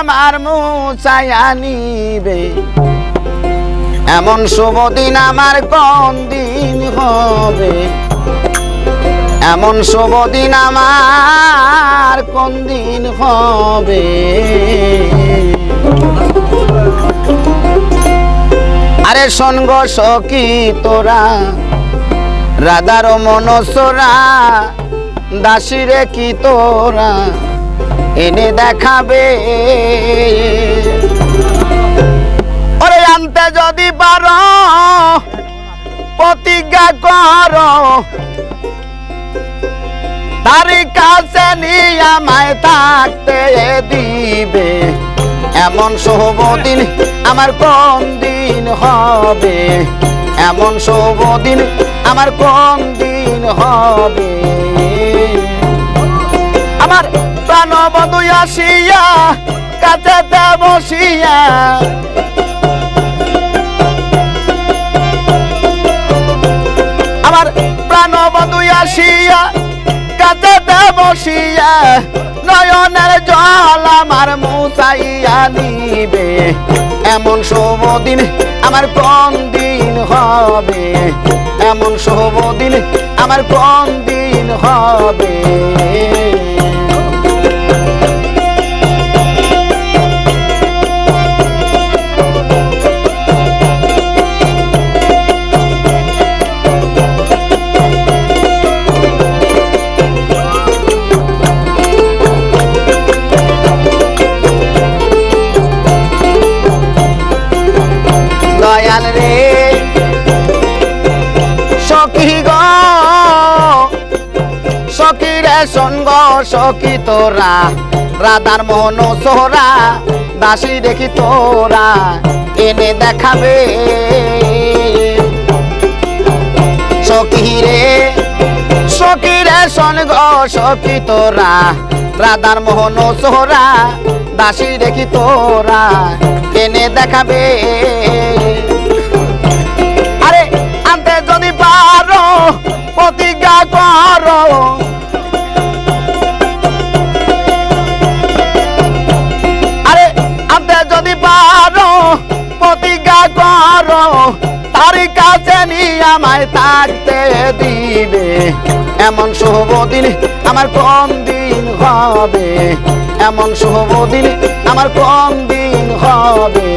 আমার মুচাইয়া নিবে এমন শুভ দিন আমার কোন দিন হবে? এমন শুভ দিন আমার কোন দিন হবে? আরে সঙ্গ সখী তোরা, রাধার মনসরা, দাসিরে কি তোরা? এনে দেখাবে। ওরে আনতে যদি পারো, প্রতিজ্ঞা করো। তারি কাছে নিয়ে আমায় থাকতে দিবে। এমন শুভ দিন আমার কোন দিন হবে? এমন শুভ দিন আমার কোন দিন হবে? আমার প্রাণ বধু আসিয়া কাছেতে বসিয়া। আমার প্রাণ বধু আসিয়া কাছেতে বসিয়া, নয়নের জল আমার মুসাইয়া নিবে। এমন শুভ দিন আমার কোন দিন হবে? এমন শুভ দিন আমার কোন দিন হবে? সঙ্গ সখী তোরা রাধার মোহন সোহরা, দাসী দেখি তোরা, এনে দেখাবে। সখী রে সখী রে, সঙ্গ সখী তোরা রাধার মোহন সোহরা, দাসী দেখি তোরা, এনে দেখাবে। নিয়ে আমায় থাকতে দিবে। এমন শুভ দিন আমার কোন দিন হবে। এমন শুভ দিন আমার কোন দিন হবে।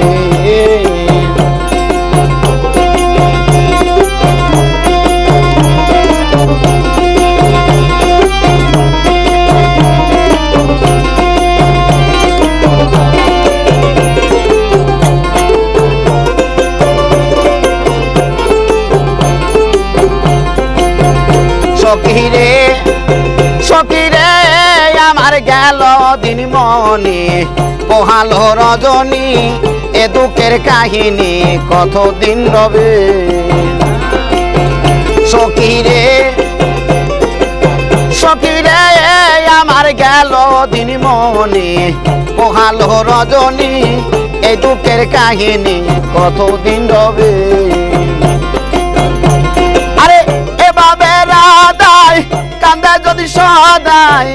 সখীরে সখীরে, আমার গেল দিন মনে। পোহালো রজনী, এ দুঃখের কাহিনী কতদিন রবে? সখীরে সখীরে, আমার গেল দিন মনে। পোহালো রজনী এই দুঃখের কাহিনী কতদিন রবে? সদাই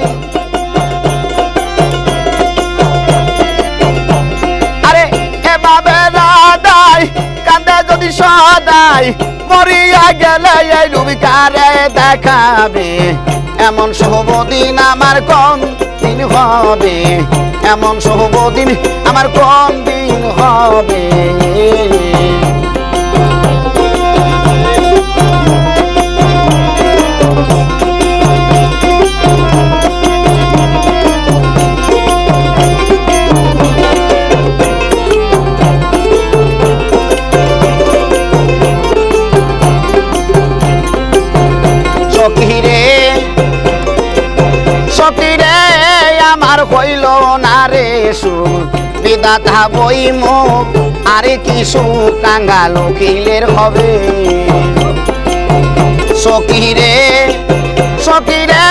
আরে এভাবে রাধাই কান্দে যদি সদাই মরিয়া গেলে এই রুবিকারে দেখাবে। এমন শুভ দিন আমার কোন দিন হবে? এমন শুভ দিন আমার কোন দিন হবে? হইল না রে সুখ বিদাতা বই মুখ, আরে কি সুখ, কাঙ্গাল উকিলের হবে। সখীরে সখীরে,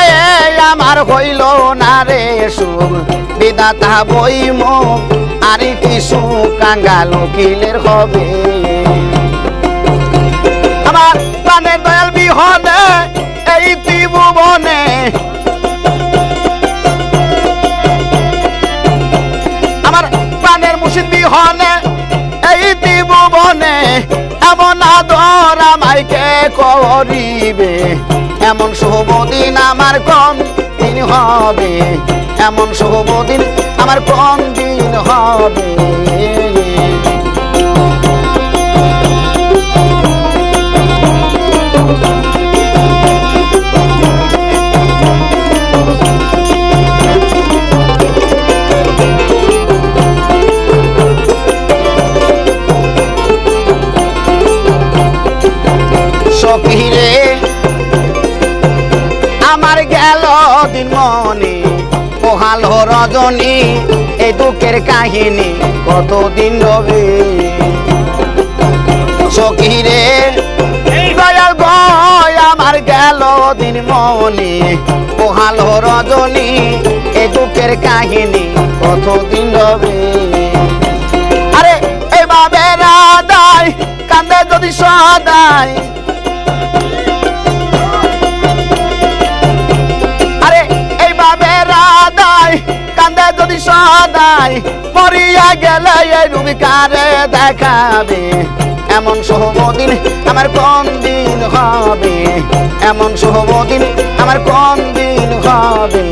আমার হইল না রে সুখ বিদাতা বই মুখ, আরে কি সুখ, কাঙ্গাল উকিলের হবে। আমার প্রাণের দয়াল বিহনে এমন আদর আমাইকে করিবে? এমন শুভদিন আমার কম দিন হবে? এমন শুভদিন আমার কম দিন হবে? রজনী, এই দুঃখের কাহিনী কতদিন রবে? সখিরে দয়াল গয় আমার গেল দিন মনে। পোহালো রজনী, এই দুঃখের কাহিনী কতদিন রবে? আরে, এভাবে রাদায় কান্দে যদি সদায় রাদাই কান্দে যদি সদাই, মরিয়া গেলে এই রুবিকারে দেখাবে। এমন সহমদিন দিন আমার কোন দিন হবে? এমন সহমদিন দিন আমার কোন দিন হবে?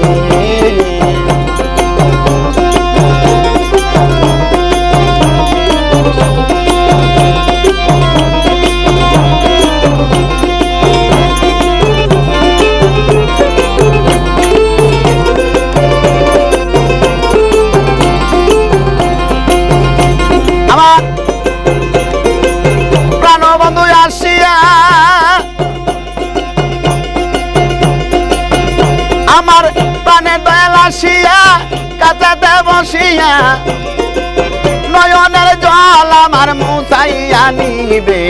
কাঁচাতে বসিয়া নয়নের জল আমার মুসাইয়া নিবে।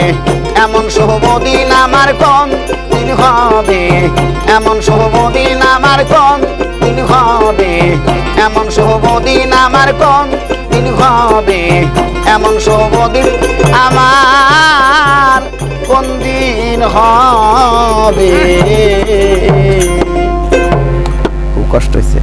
এমন শুভ দিন আমার কোন দিন হবে। এমন শুভ দিন আমার কোন দিন হবে। এমন শুভ দিন আমার কোন দিন হবে। এমন শুভ দিন আমার কোন দিন হবে? খুব কষ্ট হয়েছে